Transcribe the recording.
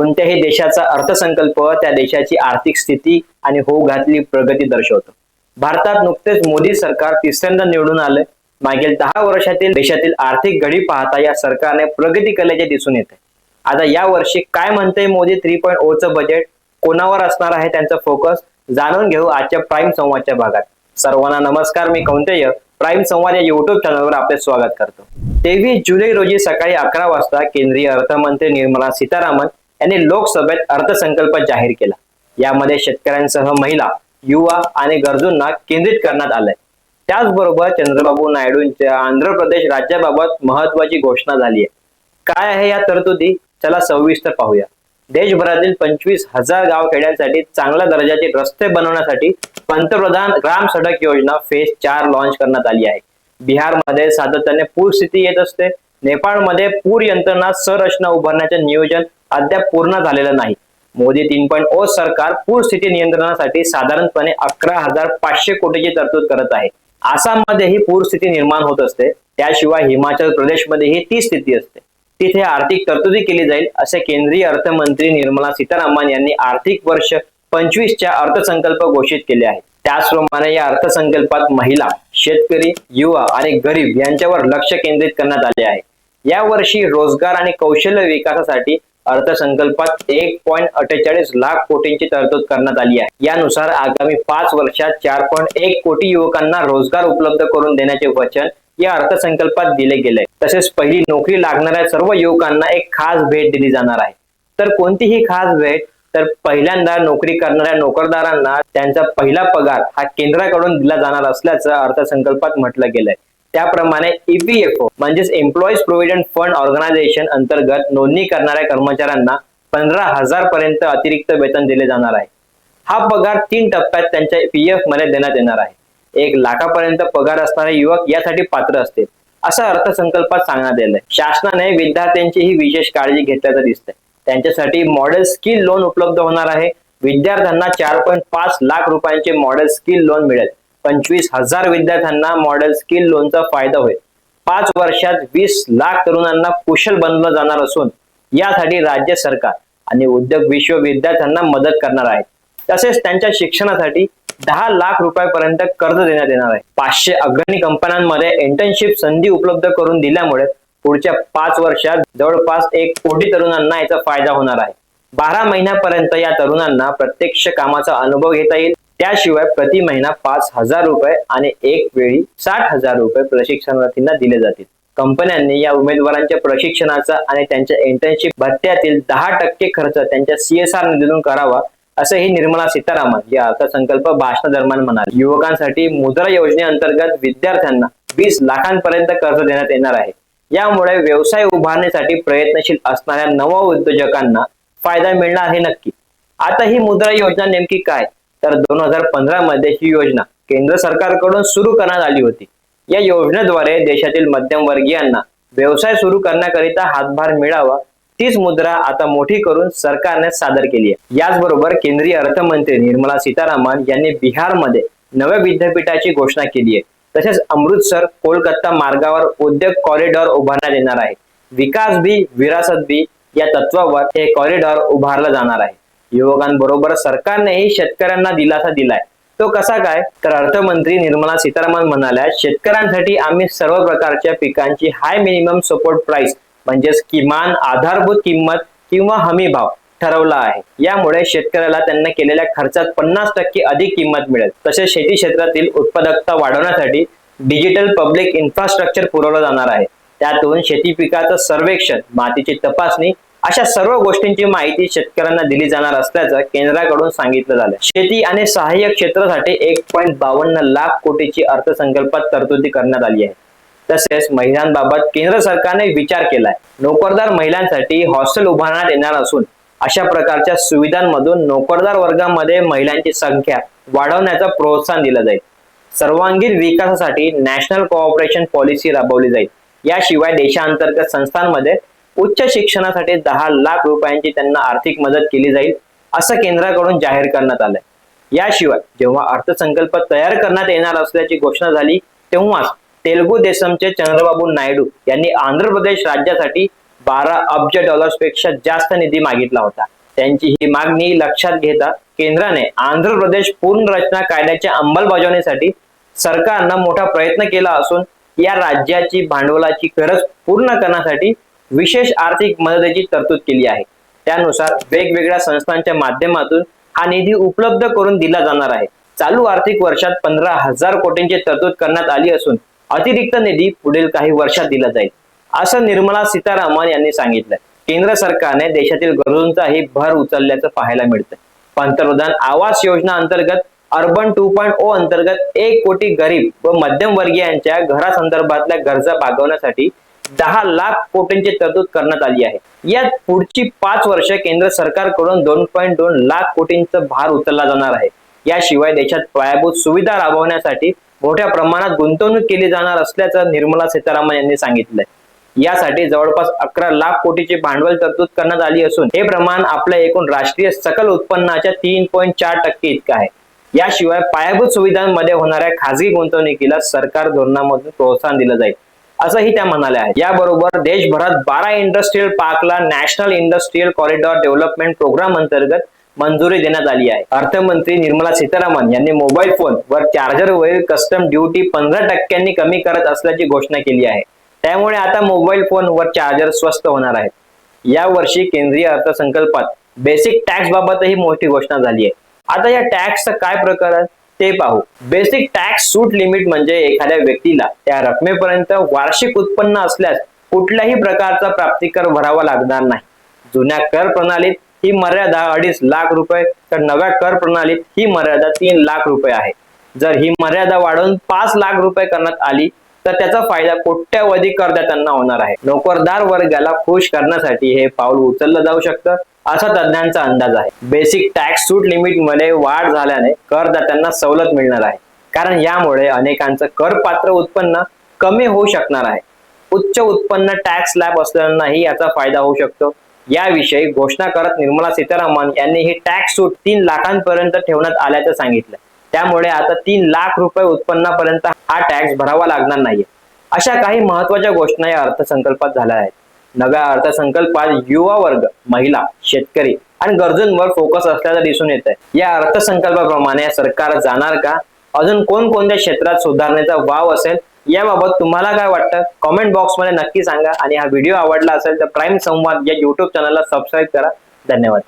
कोणत्याही देशाचा अर्थसंकल्प त्या देशाची आर्थिक स्थिती आणि होऊ घातली प्रगती दर्शवतो. भारतात नुकतेच मोदी सरकार तिसऱ्यांदा निवडून आले मागील दहा वर्षातील देशातील आर्थिक घडी पाहता या सरकारने प्रगती केल्याचे दिसून येते. आता या वर्षी काय म्हणते मोदी? थ्री पॉईंट ओचं बजेट कोणावर असणार आहे त्यांचा फोकस जाणून घेऊ आजच्या प्राईम संवादच्या भागात. सर्वांना नमस्कार मी कौंतेय. प्राईम संवाद या युट्यूब चॅनलवर आपले स्वागत करतो. तेवीस जुलै रोजी सकाळी अकरा वाजता केंद्रीय अर्थमंत्री निर्मला सीतारामन यांनी लोकसभेत अर्थसंकल्प जाहीर केला. यामध्ये शेतकऱ्यांसह महिला युवा आणि गरजूंना केंद्रित करण्यात आलंय. त्याचबरोबर चंद्रबाबू नायडूंच्या आंध्र प्रदेश राज्याबाबत महत्वाची घोषणा झाली आहे. काय आहे या तरतुदी? चला सविस्तर पाहूया. देशभरातील पंचवीस हजार गावखेड्यांसाठी चांगल्या दर्जाचे रस्ते बनवण्यासाठी पंतप्रधान ग्राम सडक योजना फेज चार लॉन्च करण्यात आली आहे. बिहारमध्ये सातत्याने पूर स्थिती येत असते. नेपाळमध्ये पूर यंत्रणा संरचना उभारण्याचे नियोजन अद्याप पूर्ण झालेलं नाही. मोदी तीन पॉईंट ओ सरकार पूर स्थिती नियंत्रणासाठी साधारणपणे अकरा हजार पाचशे कोटीची तरतूद करत आहे. आसाममध्येही पूर स्थिती निर्माण होत असते. त्याशिवाय हिमाचल प्रदेशमध्येही ती स्थिती असते. तिथे आर्थिक तरतुदी केली जाईल असे केंद्रीय अर्थमंत्री निर्मला सीतारामन यांनी आर्थिक वर्ष पंचवीसच्या अर्थसंकल्प घोषित केले आहे त्याचप्रमाणे या अर्थसंकल्पात महिला शेतकरी युवा आणि गरीब यांच्यावर लक्ष केंद्रित करण्यात आले आहे. या वर्षी रोजगार आणि कौशल्य विकासासाठी अर्थसंकल्पात एक पॉईंट अठ्ठेचाळीस लाख कोटींची तरतूद करण्यात आली आहे. यानुसार आगामी पाच वर्षात चार पॉईंट एक कोटी युवकांना रोजगार उपलब्ध करून देण्याचे वचन या अर्थसंकल्पात दिले गेले तसेच पहिली नोकरी लागणाऱ्या सर्व युवकांना एक खास भेट दिली जाणार आहे. तर कोणतीही खास भेट? तर पहिल्यांदा नोकरी करणाऱ्या नोकरदारांना त्यांचा पहिला पगार हा केंद्राकडून दिला जाणार असल्याचं अर्थसंकल्पात म्हटलं गेलंय. त्याप्रमाणे ईपीएफओ म्हणजेच एम्प्लॉईज प्रोव्हिडंट फंड ऑर्गनायझेशन अंतर्गत नोंदणी करणाऱ्या कर्मचाऱ्यांना पंधरा हजार पर्यंत अतिरिक्त वेतन दिले जाणार आहे. हा पगार तीन टप्प्यात त्यांच्या पीएफमध्ये देण्यात येणार आहे. एक लाखापर्यंत पगार असणारे युवक यासाठी पात्र असतील असं अर्थसंकल्पात सांगण्यात आलंय शासनाने विद्यार्थ्यांची ही विशेष काळजी घेतल्याचं दिसतंय. त्यांच्यासाठी मॉडेल स्किल लोन उपलब्ध होणार आहे. विद्यार्थ्यांना चार पॉईंट पाच लाख रुपयांचे मॉडेल स्किल लोन मिळेल. पंचवीस हजार विद्यार्थ्यांना मॉडेल स्किल लोनचा फायदा होईल. पाच वर्षात वीस लाख तरुणांना कुशल बनवलं जाणार असून यासाठी राज्य सरकार आणि उद्योग विश्व विद्यार्थ्यांना मदत करणार आहे. तसेच त्यांच्या शिक्षणासाठी दहा लाख रुपयापर्यंत कर्ज देण्यात येणार आहे. पाचशे अग्रणी कंपन्यांमध्ये इंटर्नशिप संधी उपलब्ध करून दिल्यामुळे पुढच्या पाच वर्षात जवळपास एक कोटी तरुणांना याचा फायदा होणार आहे. बारा महिन्यापर्यंत या तरुणांना प्रत्यक्ष कामाचा अनुभव घेता येईल. त्याशिवाय प्रति महिना पाच हजार रुपये आणि एक वेळी साठ हजार रुपये प्रशिक्षणार्थींना दिले जातील. कंपन्यांनी या उमेदवारांच्या प्रशिक्षणाचा आणि त्यांच्या इंटर्नशिप भत्त्यातील दहा टक्के खर्च त्यांच्या सीएसआर निधीतून करावा असंही निर्मला सीतारामन या अर्थसंकल्प भाषणादरम्यान म्हणाले. युवकांसाठी मुद्रा योजनेअंतर्गत विद्यार्थ्यांना वीस लाखांपर्यंत कर्ज देण्यात येणार आहे. यामुळे व्यवसाय उभारण्यासाठी प्रयत्नशील असणाऱ्या नव उद्योजकांना फायदा मिळणार हे नक्की. आता ही मुद्रा योजना नेमकी काय? तर दोन हजार पंधरा मध्ये ही योजना केंद्र सरकारकडून सुरू करण्यात आली होती. या योजनेद्वारे देशातील मध्यमवर्गीयांना व्यवसाय सुरू करण्याकरिता हातभार मिळावा तीच मुद्रा आता मोठी करून सरकारने सादर केली आहे. याचबरोबर केंद्रीय अर्थमंत्री निर्मला सीतारामन यांनी बिहारमध्ये नव्या विद्यापीठाची घोषणा केली आहे. तसेच अमृतसर कोलकाता मार्गावर उद्योग कॉरिडॉर उभारण्यात येणार आहे. विकास भी विरासत भी या तत्वावर हे कॉरिडॉर उभारला जाणार आहे. युवकांबरोबर सरकारनेही शेतकऱ्यांना दिलासा दिलाय. तो कसा काय? तर अर्थमंत्री निर्मला सीतारामन म्हणाल्या शेतकऱ्यांसाठी आम्ही सर्व प्रकारच्या पिकांची हाय मिनिमम सपोर्ट प्राइस म्हणजेच किमान आधारभूत किंमत किंवा हमी भाव ठरवला आहे. यामुळे शेतकऱ्याला त्यांना केलेल्या खर्चात पन्नास टक्के अधिक किंमत मिळेल. तसेच शेती क्षेत्रातील उत्पादकता वाढवण्यासाठी डिजिटल पब्लिक इन्फ्रास्ट्रक्चर पुरवलं जाणार आहे. त्यातून शेती पिकाचं सर्वेक्षण मातीची तपासणी अशा सर्व गोष्टींची माहिती शेतकऱ्यांना दिली जाणार असल्याचं केंद्राकडून सांगितलं झालं. शेती आणि सहाय्यक क्षेत्रासाठी एक पॉईंट बावन्न लाख कोटीची अर्थसंकल्पात तरतुदी करण्यात आली आहे. तसेच महिलांबाबत केंद्र सरकारने विचार केलाय. नोकरदार महिलांसाठी हॉस्टेल उभारण्यात येणार असून अशा प्रकारच्या सुविधांमधून नोकरदार वर्गामध्ये महिलांची संख्या वाढवण्याचं प्रोत्साहन दिलं जाईल. सर्वांगीण विकासासाठी नॅशनल कोऑपरेशन पॉलिसी राबवली जाईल. याशिवाय देशांतर्गत संस्थांमध्ये उच्च शिक्षणासाठी दहा लाख रुपयांची त्यांना आर्थिक मदत केली जाईल असं केंद्राकडून जाहीर करण्यात आलंय. याशिवाय जेव्हा अर्थसंकल्प तयार करण्यात येणार असल्याची घोषणा झाली तेव्हाच तेलुगू देसमचे चंद्रबाबू नायडू यांनी आंध्र प्रदेश राज्यासाठी बारा अब्ज डॉलर्सपेक्षा जास्त निधी मागितला होता. त्यांची ही मागणी लक्षात घेता केंद्राने आंध्र प्रदेश पुनर्रचना कायद्याच्या अंमलबजावणीसाठी सरकारनं मोठा प्रयत्न केला असून या राज्याची भांडवलाची गरज पूर्ण करण्यासाठी विशेष आर्थिक मदतीची तरतूद केली आहे. त्यानुसार वेगवेगळ्या संस्थांच्या माध्यमातून हा निधी उपलब्ध करून दिला जाणार आहे. चालू आर्थिक वर्षात पंधरा हजार कोटींची तरतूद करण्यात आली असून अतिरिक्त निधी पुढील काही वर्षात दिला जाईल. असं निर्मला सीतारामन यांनी सांगितलं. केंद्र सरकारने देशातील गरजूंचाही भर उचलल्याचं पाहायला मिळतं पंतप्रधान आवास योजना अंतर्गत अर्बन टू पॉईंट ओ अंतर्गत एक कोटी गरीब व मध्यमवर्गीयांच्या घरासंदर्भातल्या गरजा भागवण्यासाठी दहा लाख कोटींची तरतूद करण्यात आली आहे. यात पुढची पाच वर्ष केंद्र सरकारकडून दोन पॉईंट दोन लाख कोटींचा भार उचलला जाणार आहे. याशिवाय देशात पायाभूत सुविधा राबवण्यासाठी मोठ्या प्रमाणात गुंतवणूक केली जाणार असल्याचं निर्मला सीतारामन यांनी सांगितलंय. यासाठी जवळपास अकरा लाख कोटीची भांडवल तरतूद करण्यात आली असून हे प्रमाण आपल्या एकूण राष्ट्रीय सकल उत्पन्नाच्या तीन पॉईंट चार टक्के इतकं आहे. याशिवाय पायाभूत सुविधांमध्ये होणाऱ्या खासगी गुंतवणुकीला सरकार धोरणामधून प्रोत्साहन दिलं जाईल. असंही त्या म्हणाल्या आहेत. याबरोबर देशभरात बारा इंडस्ट्रीयल पार्कला national industrial corridor development programme अंतर्गत मंजुरी देण्यात आली आहे. अर्थमंत्री निर्मला सीतारामन यांनी मोबाईल फोन वर चार्जर वरील कस्टम ड्युटी पंधरा टक्क्यांनी कमी करत असल्याची घोषणा केली आहे. त्यामुळे आता मोबाईल फोन वर चार्जर स्वस्त होणार आहेत. या वर्षी केंद्रीय अर्थसंकल्पात बेसिक टॅक्स बाबतही मोठी घोषणा झाली आहे. आता या टॅक्सचा काय प्रकार आहे ते पाहू. बेसिक टॅक्स सूट लिमिट म्हणजे एखाद्या व्यक्तीला त्या रकमेपर्यंत वार्षिक उत्पन्न असल्यास कुठल्याही प्रकारचा प्राप्तिकर भरावा लागणार नाही. जुन्या कर प्रणालीत ही मर्यादा अडीच लाख रुपये तर नव्या कर प्रणालीत ही मर्यादा तीन लाख रुपये आहे. जर ही मर्यादा वाढवून पाच लाख रुपये करण्यात आली तर त्याचा फायदा कोट्यावधी करदात्यांना होणार आहे. नोकरदार वर्गाला खुश करण्यासाठी हे पाऊल उचललं जाऊ शकतं. असा तज्ज्ञांचा अंदाज आहे. बेसिक टॅक्स सूट लिमिटमध्ये वाढ झाल्याने करदात्यांना सवलत मिळणार आहे. कारण यामुळे अनेकांचं करपात्र उत्पन्न कमी होऊ शकणार आहे. उच्च उत्पन्न टॅक्स स्लॅब असलेल्यांनाही याचा फायदा होऊ शकतो. याविषयी घोषणा करत निर्मला सीतारामन यांनी ही टॅक्स सूट तीन लाखांपर्यंत ठेवण्यात आल्याचं सांगितलं. त्यामुळे आता तीन लाख रुपये उत्पन्नापर्यंत हा टॅक्स भरावा लागणार नाहीये. अशा काही महत्त्वाच्या घोषणा या अर्थसंकल्पात झाल्या आहेत. नव्या अर्थसंकल्पात युवा वर्ग महिला शेतकरी आणि गरजूंवर फोकस असल्याचं दिसून येत आहे या अर्थसंकल्पाप्रमाणे सरकार जाणार का? अजून कोणकोणत्या क्षेत्रात सुधारणेचा वाव असेल? याबाबत तुम्हाला काय वाटतं? कॉमेंट बॉक्समध्ये नक्की सांगा. आणि हा व्हिडिओ आवडला असेल तर प्राईम संवाद या युट्यूब चॅनलला सबस्क्राईब करा. धन्यवाद.